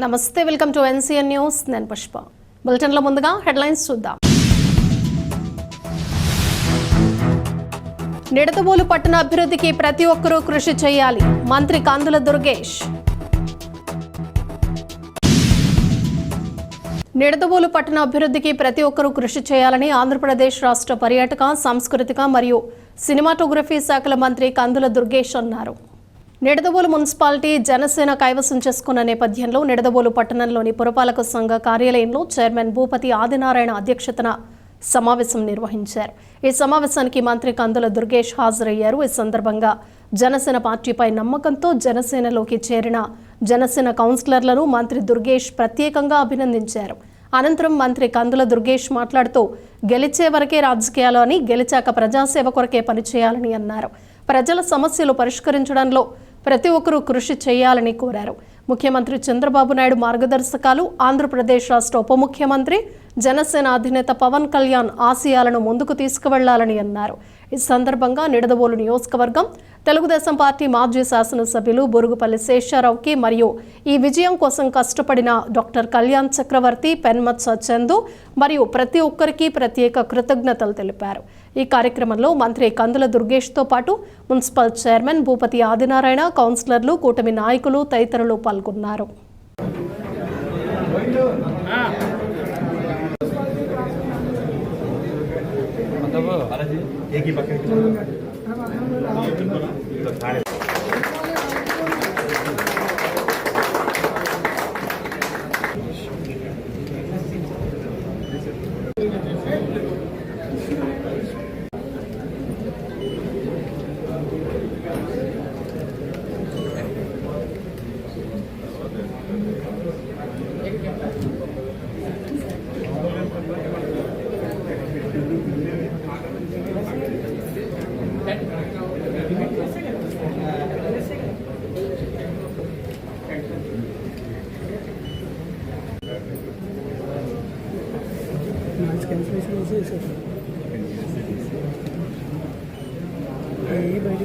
నమస్తే welcome to NCN news. నేను పుష్ప. బులెటిన్లో ముందుగా హెడ్లైన్స్ చూద్దాం. నిడతబోలు పట్టణ అభివృద్ధికి ప్రతి ఒక్కరూ కృషి చేయాలి. మంత్రి కందుల దుర్గేష్. నిడతబోలు పట్టణ అభివృద్ధికి ప్రతి ఒక్కరూ కృషి చేయాలని ఆంధ్రప్రదేశ్ రాష్ట్ర పర్యాటక సాంస్కృతిక మరియు సినిమాటోగ్రఫీ శాఖల మంత్రి కందుల దుర్గేష్ అన్నారు. నిడదవోలు మున్సిపాలిటీ జనసేన కైవసం చేసుకున్న నేపథ్యంలో నిడదవోలు పట్టణంలోని పురపాలక సంఘ కార్యాలయంలో చైర్మన్ భూపతి ఆదినారాయణ అధ్యక్షతన సమావేశం నిర్వహించారు. ఈ సమావేశానికి మంత్రి కందుల దుర్గేష్ హాజరయ్యారు. ఈ సందర్భంగా జనసేన పార్టీపై నమ్మకంతో జనసేనలోకి చేరిన జనసేన కౌన్సిలర్లను మంత్రి దుర్గేష్ ప్రత్యేకంగా అభినందించారు. అనంతరం మంత్రి కందుల దుర్గేష్ మాట్లాడుతూ గెలిచే వరకే రాజకీయాలు అని గెలిచాక ప్రజాసేవ కొరకే పనిచేయాలని అన్నారు. ప్రజల సమస్యలు పరిష్కరించడంలో ప్రతి ఒక్కరూ కృషి చేయాలని కోరారు. ముఖ్యమంత్రి చంద్రబాబు నాయుడు మార్గదర్శకాలు ఆంధ్రప్రదేశ్ రాష్ట్ర ఉప ముఖ్యమంత్రి జనసేన అధినేత పవన్ కళ్యాణ్ ఆశయాలను ముందుకు తీసుకువెళ్ళాలని అన్నారు. ఈ సందర్భంగా నిడదవోలు నియోజకవర్గం తెలుగుదేశం పార్టీ మాజీ శాసనసభ్యులు బొరుగుపల్లి శేషారావుకి మరియు ఈ విజయం కోసం కష్టపడిన డాక్టర్ కళ్యాణ్ చక్రవర్తి పెన్మత్స చందు మరియు ప్రతి ఒక్కరికి ప్రత్యేక కృతజ్ఞతలు తెలిపారు. ఈ కార్యక్రమంలో మంత్రి కందుల దుర్గేష్తో పాటు మున్సిపల్ చైర్మన్ భూపతి ఆదినారాయణ కౌన్సిలర్లు కూటమి నాయకులు తదితరులు పాల్గొన్నారు. 말하지? 얘기밖에 하지 말라고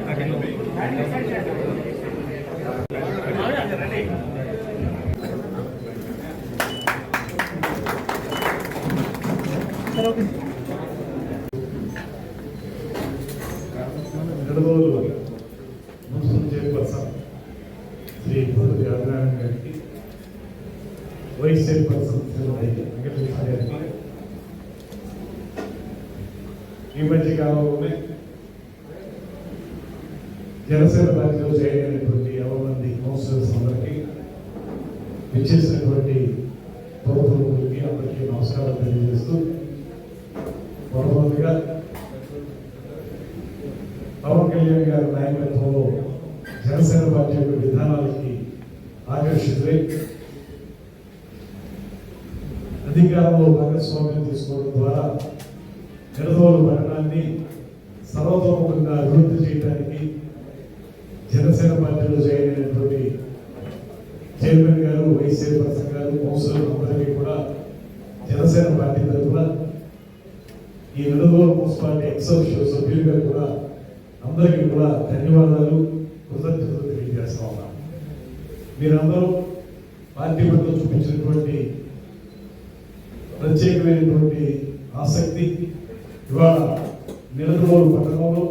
かけの。అందరికీ కూడా ధన్యవాదాలు కృతజ్ఞతలు తెలియజేస్తా ఉన్నాం మీరందరూ పార్టీ పట్ల చూపించినటువంటి ప్రత్యేకమైనటువంటి ఆసక్తి ఇవాళ నిలదవోలు పట్టణంలో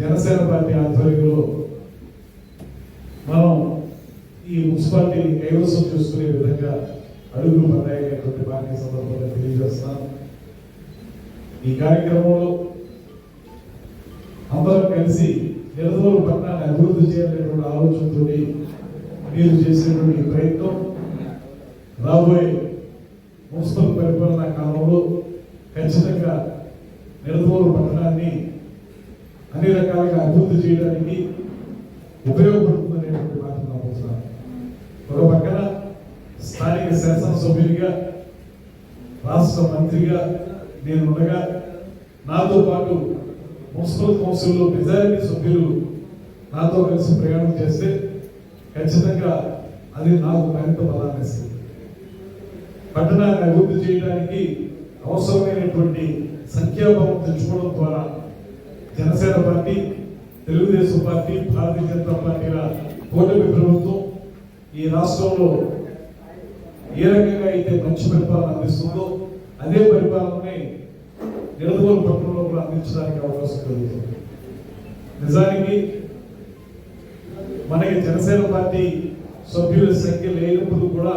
జనసేన పార్టీ ఆధ్వర్యంలో మనం ఈ మున్సిపాలిటీని కైవసం చేసుకునే విధంగా అడుగులు పడ్డాయనేటువంటి పార్టీ సందర్భంగా తెలియజేస్తున్నాను. ఈ కార్యక్రమంలో కలిసి నిరదోలు పట్టణాన్ని అభివృద్ధి చేయాలనేటువంటి ఆలోచనతో మీరు చేసేటువంటి ప్రయత్నం రాబోయే మున్సిపల్ పరిపాలనా కాలంలో ఖచ్చితంగా నిరదోలు పట్టణాన్ని అన్ని రకాలుగా అభివృద్ధి చేయడానికి ఉపయోగపడుతుందనేటువంటి మాట నమ్ముతున్నాను ఒక పక్కన స్థానిక శాసనసభ్యునిగా రాష్ట్ర మంత్రిగా నేను ఉండగా నాతో పాటు మున్సిపల్ కౌన్సిల్లో మెజారిటీ సభ్యులు నాతో కలిసి ప్రయాణం చేస్తే ఖచ్చితంగా అది నాకు మరింత బలాన్ని ఇస్తుంది. పట్టణాన్ని అభివృద్ధి చేయడానికి అవసరమైనటువంటి సంఖ్యాబలం తెచ్చుకోవడం ద్వారా జనసేన పార్టీ తెలుగుదేశం పార్టీ భారతీయ జనతా పార్టీల కూటమి ప్రభుత్వం ఈ రాష్ట్రంలో ఏ రకంగా అయితే మంచి పరిపాలన అందిస్తుందో అదే పరిపాలనని నిడదవోలు పట్టణంలో కూడా అందించడానికి అవకాశం కలుగుతుంది నిజానికి మనకి జనసేన పార్టీ సభ్యుల సంఖ్య లేనప్పుడు కూడా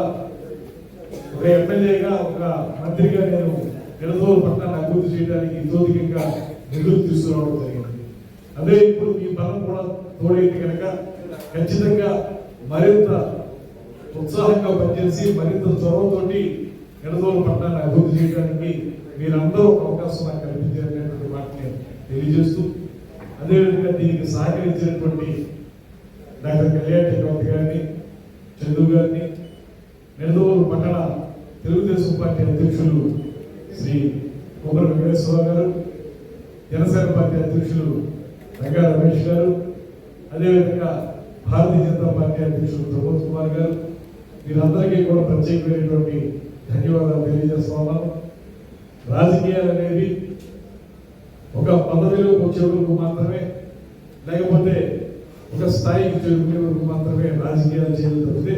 ఒక ఎమ్మెల్యేగా ఒక మంత్రిగా నేను నిలదోలు పట్టణాన్ని అభివృద్ధి చేయడానికి ఇతోధికంగా నిధులు తీసుకురావడం జరిగింది. అదే ఇప్పుడు ఈ బలం కూడా తోడైతే కనుక ఖచ్చితంగా మరింత ఉత్సాహంగా పనిచేసి మరింత చొరవతోటి నిలదోలు పట్టణాన్ని అభివృద్ధి చేయడానికి మీరందరూ ఒక అవకాశం నాకు కల్పించారనేటువంటి వాటిని తెలియజేస్తూ అదేవిధంగా దీనికి సహకరించినటువంటి డాక్టర్ కళ్యాణ్ చక్రవర్తి గారిని చందు గారిని నెల్లూరు పట్టణ తెలుగుదేశం పార్టీ అధ్యక్షులు శ్రీ కుమర వెంకటేశ్వరరావు గారు జనసేన పార్టీ అధ్యక్షులు రంగా రమేష్ గారు అదేవిధంగా భారతీయ జనతా పార్టీ అధ్యక్షులు ప్రమోద్ కుమార్ గారు వీరందరికీ కూడా ప్రత్యేకమైనటువంటి ధన్యవాదాలు తెలియజేస్తా ఉన్నాను. రాజకీయాలు అనేది ఒక పదవిలోకి వచ్చే వరకు మాత్రమే లేకపోతే ఒక స్థాయికి చేరుకునే వరకు మాత్రమే రాజకీయాలు చేయడం తప్పితే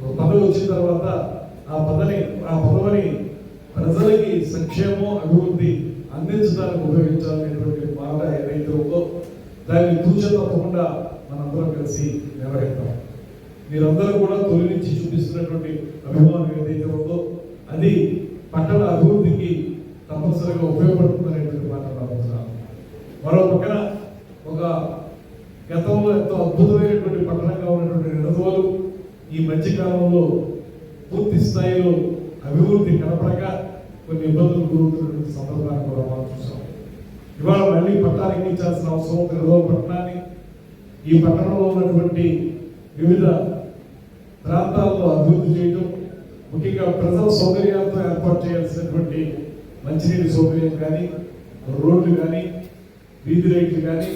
ఒక పదవి వచ్చిన తర్వాత ఆ పదవి ఆ పదవిని ప్రజలకి సంక్షేమం అభివృద్ధి అందించడానికి ఉపయోగించాలనేటువంటి మాట ఏదైతే ఉందో దాన్ని తూచ తప్పకుండా మనందరం కలిసి నిర్వహిద్దాం. మీరందరూ కూడా తొలి నుంచి చూపిస్తున్నటువంటి అభిమానం ఏదైతే ఉందో అది పట్టణ అభివృద్ధికి తప్పనిసరిగా ఉపయోగపడుతుందనేటువంటి మాట నమ్ముతున్నాను మరో పక్కన ఒక గతంలో ఎంతో అద్భుతమైనటువంటి పట్టణంగా ఉన్నటువంటి నిడదవోలు ఈ మధ్య కాలంలో పూర్తి స్థాయిలో అభివృద్ధి కనపడక కొన్ని ఇబ్బందులు గురవుతున్నటువంటి సందర్భాన్ని కూడా మనం చూసాం. ఇవాళ మళ్ళీ పట్టానికి ఇచ్చాల్సిన అవసరం ఉంది. నిడదవోలు పట్టణాన్ని ఈ పట్టణంలో ఉన్నటువంటి వివిధ ప్రాంతాల్లో అభివృద్ధి చేయడం ముఖ్యంగా ప్రజల సౌకర్యాలతో ఏర్పాటు చేయాల్సినటువంటి మంచినీటి సౌకర్యం కానీ రోడ్లు కానీ వీధి రేట్లు కానీ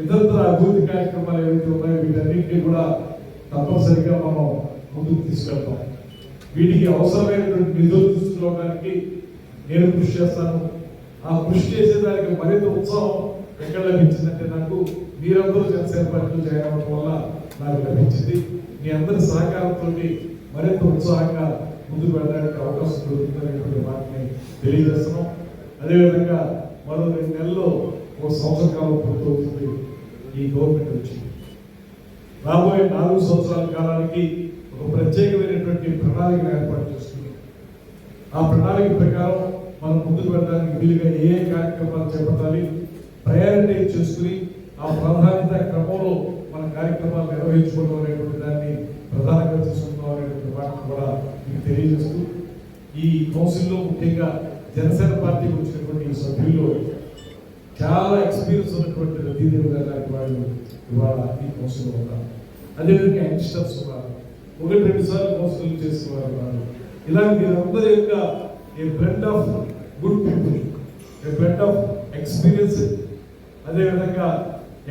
ఇతరత్ర అభివృద్ధి కార్యక్రమాలు ఏవైతే ఉన్నాయో వీటన్నింటినీ కూడా తప్పనిసరిగా మనం ముందుకు తీసుకెళ్తాం. వీటికి అవసరమైనటువంటి నిధులు తీసుకోవడానికి నేను కృషి చేస్తాను. ఆ కృషి చేసేదానికి మరింత ఉత్సాహం ఎక్కడ లభించిందంటే నాకు మీరందరూ జనసేన పార్టీలు చేయడం వల్ల నాకు లభించింది. మీ అందరి సహకారంతో మరింత ఉత్సాహంగా ముందుకు వెళ్ళడానికి అవకాశం దొరుకుతుందనేటువంటి వాటిని తెలియజేస్తున్నాం. అదేవిధంగా మరో రెండు నెలల్లో ఒక సంవత్సర కాలం పూర్తవుతుంది. ఈ గవర్నమెంట్ వచ్చింది రాబోయే నాలుగు సంవత్సరాల కాలానికి ఒక ప్రత్యేకమైనటువంటి ప్రణాళిక ఏర్పాటు చేస్తుంది. ఆ ప్రణాళిక ప్రకారం మనం ముందుకు వెళ్ళడానికి వీలుగా ఏ ఏ కార్యక్రమాలు చేపట్టాలి ప్రయారిటైజ్ చేసుకుని ఆ ప్రాధాన్యత క్రమంలో మన కార్యక్రమాలు నిర్వహించుకోవడం అనేటువంటి దాన్ని ప్రధానంగా తీసుకుందాం అనేటువంటి వాటిని కూడా మీకు తెలియజేస్తూ ఈ కౌన్సిల్లో ముఖ్యంగా జనసేన పార్టీకి వచ్చినటువంటి సభ్యుల్లో చాలా ఎక్స్పీరియన్స్ ఉన్నటువంటి రతీదేవి గారు లాంటి వాళ్ళు ఇవాళ ఈ కౌన్సిల్లో ఉన్నారు. అదేవిధంగా యంగ్స్టర్స్ ఉన్నారు ఒకటి రెండు సార్లు కౌన్సిల్ చేసేవారు వారు ఉన్నారు ఇలాంటి మీరందరి యొక్క a blend of good people a blend of experience అదేవిధంగా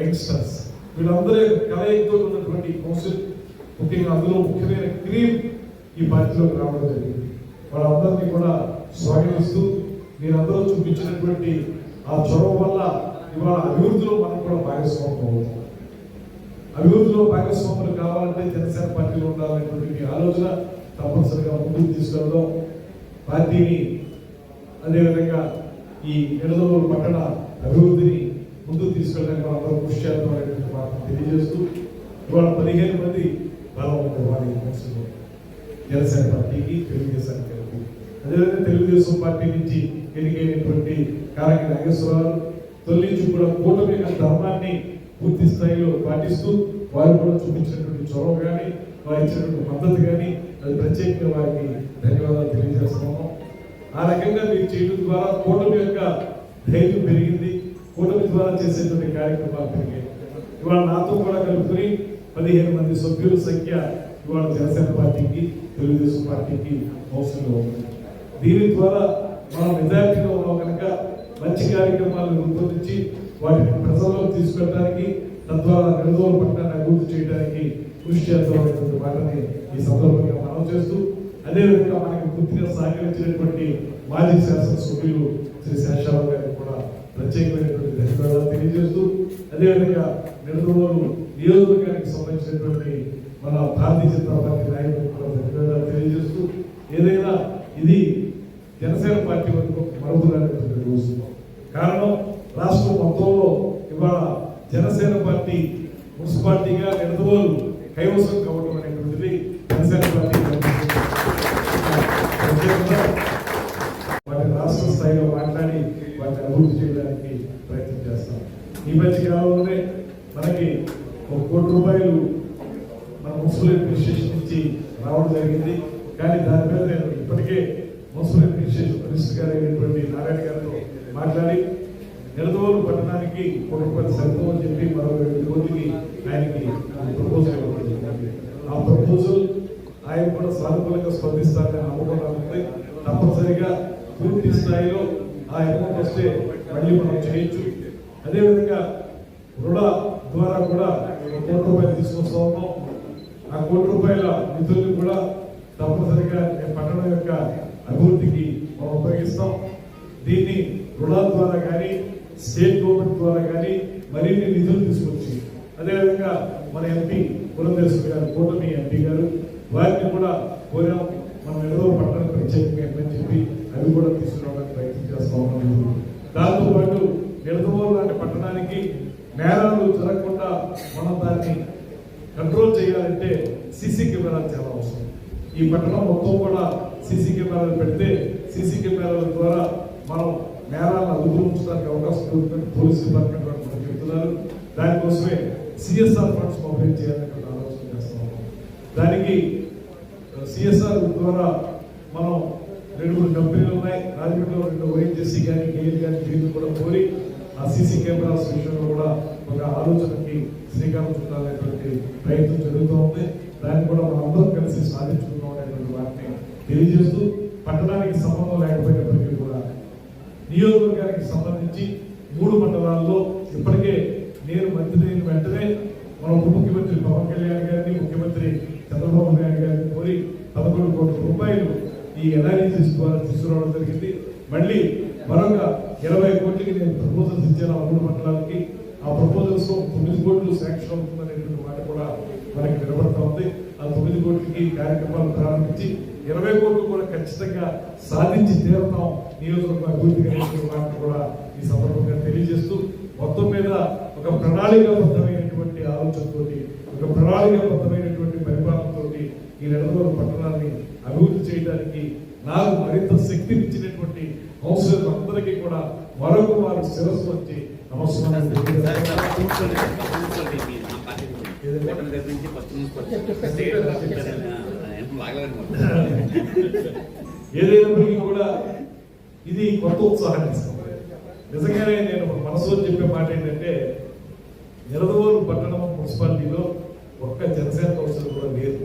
యంగ్స్టర్స్ వీళ్ళందరూ కలయికతో ఉన్నటువంటి కౌన్సిల్ ముఖ్యంగా అందులో ముఖ్యమైన క్రీమ్ ఈ పార్టీలోకి రావడం జరిగింది. వాళ్ళందరినీ కూడా స్వాగతిస్తూ మీరందరూ చూపించినటువంటి ఆ చొరవ వల్ల ఇవాళ అభివృద్ధిలో మనం కూడా భాగస్వామ్యం అవుతాం. అభివృద్ధిలో భాగస్వాములు కావాలంటే జనసేన పార్టీలో ఉండాలనేటువంటి మీ ఆలోచన తప్పనిసరిగా ముందుకు తీసుకెళ్ళడం పార్టీని అదేవిధంగా ఈ ఎడదోలు పట్టణ అభివృద్ధిని ముందుకు తీసుకెళ్ళడానికి అందరూ కృషి చేద్దాం అనేటువంటి మాటను తెలియజేస్తూ ఇవాళ పదిహేను మంది బలం ఉంది వాళ్ళ కౌన్సిల్లో జనసేన పార్టీకి తెలుగుదేశానికి అదేవిధంగా తెలుగుదేశం పార్టీ నుంచి ఎన్నికైనటువంటి కారక నాగేశ్వరరావు తొలి నుంచి కూడా కూటమి యొక్క ధర్మాన్ని పూర్తి స్థాయిలో పాటిస్తూ వారు కూడా చూపించినటువంటి చొరవ కానీ వారు ఇచ్చినటువంటి మద్దతు కానీ అది ప్రత్యేకంగా వారికి ధన్యవాదాలు తెలియజేస్తున్నాము. ఆ రకంగా మీరు చేయడం ద్వారా కూటమి యొక్క ధైర్యం పెరిగింది. కూటమి ద్వారా చేసేటువంటి కార్యక్రమాలు పెరిగాయి. ఇవాళ నాతో కూడా కలుపుకొని పదిహేను మంది సభ్యుల సంఖ్య ఇవాళ జనసేన పార్టీకి తెలుగుదేశం పార్టీకి అవసరంగా ఉంది. దీని ద్వారా మనం నిజాయితీగా ఉన్నాం కనుక మంచి కార్యక్రమాలను రూపొందించి వాటిని ప్రజల్లో తీసుకెళ్ళడానికి తద్వారా నిలదోలు పట్టణాన్ని అభివృద్ధి చేయడానికి కృషి చేద్దామనేటువంటి మాటని ఈ సందర్భంగా మనం చేస్తూ అదేవిధంగా మనకి పూర్తిగా సహకరించినటువంటి మాజీ శాసనసభ్యులు శ్రీ శేషారావు గారికి కూడా ప్రత్యేకమైనటువంటి ధన్యవాదాలు తెలియజేస్తూ అదేవిధంగా నిడదవోలు నియోజకవర్గానికి సంబంధించినటువంటి మన భారతీయ జనతా పార్టీ నాయకులకు కూడా ధన్యవాదాలు తెలియజేస్తూ ఏదైనా ఇది జనసేన పార్టీ వరకు మరుగుదలైనటువంటి రోజు. కారణం రాష్ట్రం మొత్తంలో ఇవాళ జనసేన పార్టీ మున్సిపాలిటీగా నిడదవోలు కైవసం కావడం అనేటువంటిది జనసేన పార్టీ ప్రత్యేకంగా వాటిని రాష్ట్ర స్థాయిలో మాట్లాడి వాటిని అభివృద్ధి చేయడానికి ప్రయత్నం చేస్తాం. ఈ మధ్య కాలంలోనే మనకి ఒక కోటి రూపాయలు మన మున్సిపల్ అడ్మినిస్ట్రేషన్ నుంచి రావడం జరిగింది. కానీ దాని మీద నేను ఇప్పటికే మున్సిపల్ అడ్మినిస్ట్రేషన్ మినిస్టర్ గారు అయినటువంటి నారాయణ గారితో మాట్లాడి నిడదవోలు పట్టణానికి కోటి రూపాయలు అని చెప్పి మరో రెండు కోట్లకి ఆయనకి ప్రపోజల్ ఇవ్వడం ఆ ప్రపోజల్ ఆయన కూడా సానుకూలంగా స్పందిస్తారని నమ్మకం నాకు తప్పనిసరిగా పూర్తి స్థాయిలో ఆ అమౌంట్ వస్తే మళ్ళీ మనం చేయొచ్చు. అదేవిధంగా రుణ ద్వారా కూడా కోటి రూపాయలు తీసుకొస్తా ఉన్నాం. ఆ కోటి రూపాయల నిధుల్ని కూడా తప్పనిసరిగా పట్టణం యొక్క అభివృద్ధికి మనం ఉపయోగిస్తాం. దీన్ని రుణాల ద్వారా కానీ స్టేట్ గవర్నమెంట్ ద్వారా కానీ మరిన్ని నిధులు తీసుకొచ్చి అదేవిధంగా మన ఎంపీ పురంధేశ్వరి గారు కూటమి ఎంపీ గారు వారిని కూడా కోరాం. మనం ఏదో పట్టణ ప్రత్యేకంగా ఇవ్వని చెప్పి అవి కూడా తీసుకురావడానికి ప్రయత్నం చేస్తా ఉన్నాం. దాంతో పాటు నిడదవోలు లాంటి పట్టణానికి నేరాలు జరగకుండా మనం దాన్ని కంట్రోల్ చేయాలంటే సీసీ కెమెరాలు చాలా అవసరం. ఈ పట్టణం మొత్తం కూడా సీసీ కెమెరాలు పెడితే సీసీ కెమెరాల ద్వారా మనం నేరాలను అదుపులో ఉంచడానికి అవకాశం కలుగుతుంది పోలీస్ డిపార్ట్మెంట్ వారు మనకు చెప్తున్నారు. దానికోసమే సిఎస్ఆర్ ఫండ్స్ మొబైల్ చేయాలని ఆలోచన చేస్తున్నాము దానికి సిఎస్ఆర్ ద్వారా మనం రెండు మూడు కంపెనీలు ఉన్నాయి. రాజమండ్రిలో రెండు ఓఎన్జీసీ కానీ కేఎల్ కానీ దీన్ని కూడా కోరి ఆ సీసీ కెమెరాస్ విషయంలో కూడా ఒక ఆలోచనకి శ్రీకారం చుట్టాలనేటువంటి ప్రయత్నం జరుగుతూ ఉంది. దాన్ని కూడా మనం అందరం కలిసి సాధించుకుందాం అనేటువంటి వాటిని తెలియజేస్తూ పట్టణానికి సంబంధం లేకపోయినప్పటికీ నియోజకవర్గానికి సంబంధించి మూడు మండలాల్లో ఇప్పటికే నేను మంత్రి అయిన వెంటనే మన ఉప ముఖ్యమంత్రి పవన్ కళ్యాణ్ గారిని ముఖ్యమంత్రి చంద్రబాబు నాయుడు గారిని కోరి పదకొండు కోట్ల రూపాయలు ఈ ఎన్ఆర్ఈసీస్ ద్వారా తీసుకురావడం జరిగింది. మళ్ళీ మరొక ఇరవై కోట్లకి నేను ప్రపోజల్స్ ఇచ్చాను ఆ మూడు మండలాలకి. ఆ ప్రపోజల్స్ తొమ్మిది కోట్లు శాంక్షన్ అవుతుందనేటువంటి మాట కూడా మనకి నిలబడతా ఉంది. ఆ తొమ్మిది కోట్లకి కార్యక్రమాలు ప్రారంభించి ఇరవై కోట్లు కూడా ఖచ్చితంగా సాధించి తీరుతాం. నియోజకవర్గ అనేటువంటి మాట కూడా ఈ సందర్భంగా తెలియజేస్తూ మొత్తం మీద ఒక ప్రణాళికాబద్ధమైనటువంటి ఆలోచనతోటి ఒక ప్రణాళికాబద్ధమైనటువంటి పరిపాలనతోటి ఈ నెలదూరు పట్టణాన్ని అభివృద్ధి చేయడానికి నాకు మరింత శక్తినిచ్చినటువంటి కౌన్సిలర్ అందరికీ కూడా మరొక వారు శిరస్సు వచ్చి నమస్కారం. ఏదైనప్పటికీ కూడా ఇది కొత్త ఉత్సాహాన్ని ఇస్తుంది నిజంగానే నేను మనసులో చెప్పే మాట ఏంటంటే నిరదవోలు పట్టణం మున్సిపాలిటీలో ఒక్క జనసేన కౌన్సిలర్ కూడా లేదు.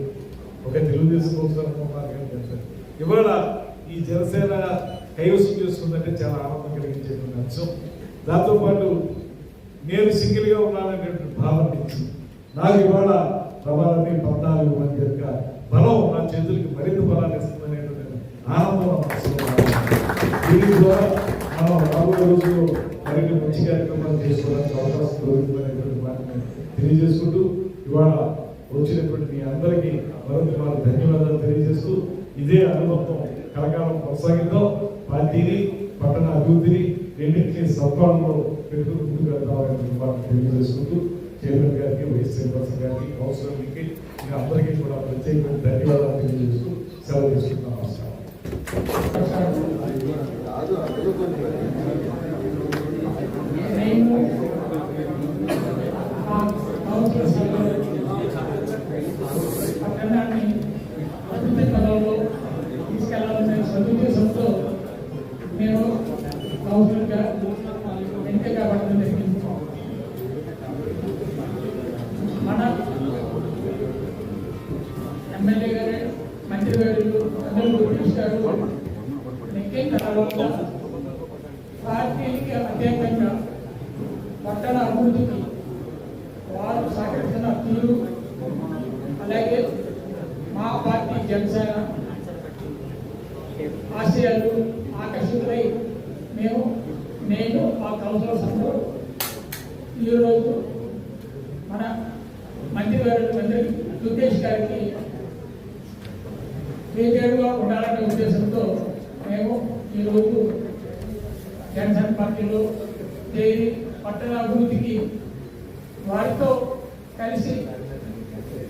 ఒక తెలుగుదేశం కౌన్సిలర్ ఉన్నారు కానీ జనసేన. ఇవాళ ఈ జనసేన కైవసం చేసుకుందంటే చాలా ఆనందం కలిగించేటువంటి అంశం. దాంతోపాటు నేను సింగిల్గా ఉన్నాననేటువంటి భావన నుంచి నాకు ఇవాళ రవాణాన్ని పద్నాలుగు మంది యొక్క బలం నా చేతులకి మరింత బలాన్ని ఇస్తుందనేటువంటి ఆనందం దీని ద్వారా మనం రాబోయే రోజుల్లో మరిన్ని మంచి కార్యక్రమాలు చేసుకోవడానికి అవకాశం దొరుకుతుందనేటువంటి వాటిని తెలియజేసుకుంటూ ఇవాళ వచ్చినటువంటి మీ అందరికీ మరొక వారు ధన్యవాదాలు తెలియజేస్తూ ఇదే అనుభవం కలకాలం కొనసాగిద్దాం. పార్టీని పట్టణ అభివృద్ధిని రెండింటినీ సత్వాలలో పెట్టుకుని ముందుకు వెళ్తామని వారిని తెలియజేసుకుంటూ చైర్మన్ గారికి వైస్ చైర్పర్సన్ గారికి కౌన్సిలర్కి మీ అందరికీ కూడా ప్రత్యేకమైన ధన్యవాదాలు తెలియజేస్తూ సెలవు తీసుకుంటాం నమస్కారం. పట్టణాన్ని అభివృద్ధి పదంలో తీసుకెళ్లాలనే సదుద్దేశంతో మేము కౌన్సిల్గా ఎంపిక కావడం జరిగింది మన ఎమ్మెల్యే గారు మంత్రి గారు అందరూ గుర్తించారు పార్టీకి అత్యంతంగా పట్టణ అభివృద్ధికి వారు సహకరిస్తున్న తీరు అలాగే మా పార్టీ జనసేన ఆశయాలు ఆకర్షితులై మేము నేను మా కౌన్సిలర్స్ అందరూ ఈరోజు మన మంత్రి గారు మంత్రి దుర్గేష్ గారికి వేదేరుగా ఉండాలనే ఉద్దేశంతో మేము ఈరోజు జనసేన పార్టీలో దేని పట్టణ అభివృద్ధికి వారితో కలిసి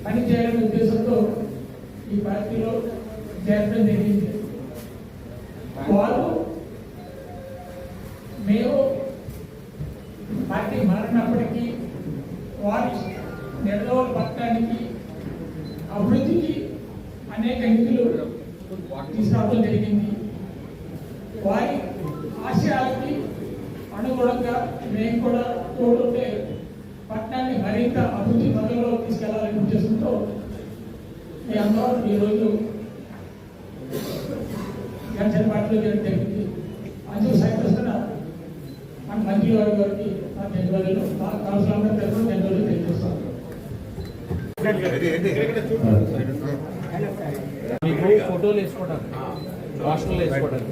పనిచేయాలనే ఉద్దేశంతో ఈ పార్టీలో చేరడం జరిగింది. వారు మేము పార్టీ మారినప్పటికీ వారి నిర్దోల పట్టణానికి అభివృద్ధికి అనేక నిధులు తీసుకురావడం జరిగింది వారి ఆశయాలకి అనుగుణంగా మేము కూడా తోడుంటే పట్టణాన్ని మరింత అభివృద్ధి పదంలో తీసుకెళ్ళాలనే ఉద్దేశంతో మీ అందరూ ఈరోజు జనసేన పార్టీలో చేయడం జరిగింది అందుకు కూడా మన మంత్రి వారి గారికి నా తెలుగులో మా కౌన్సిలర్ తెలుగు తరఫున ధన్యవాదాలు తెలియజేస్తాను మీకు ఫోటోలు వేసుకోవడానికి రాష్ట్రంలో వేసుకోవడానికి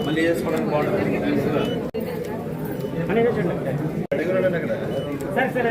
మళ్ళీ చేసుకోవడానికి బాగుంటుంది సార్ సరే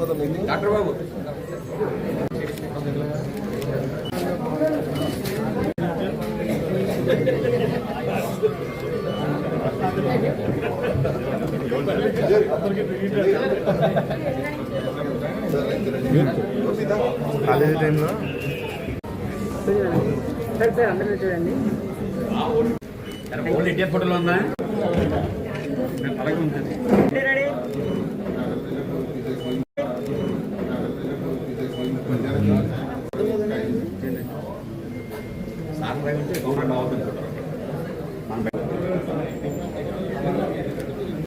సరిపోతుంది డాక్టర్ బాబు. కాలేజీ టైంలో? సార్ సార్ అందరూ చూడండి. ఓన్లీ ఇండియా ఫోటోలో ఉందా అలాగే ఉంటుంది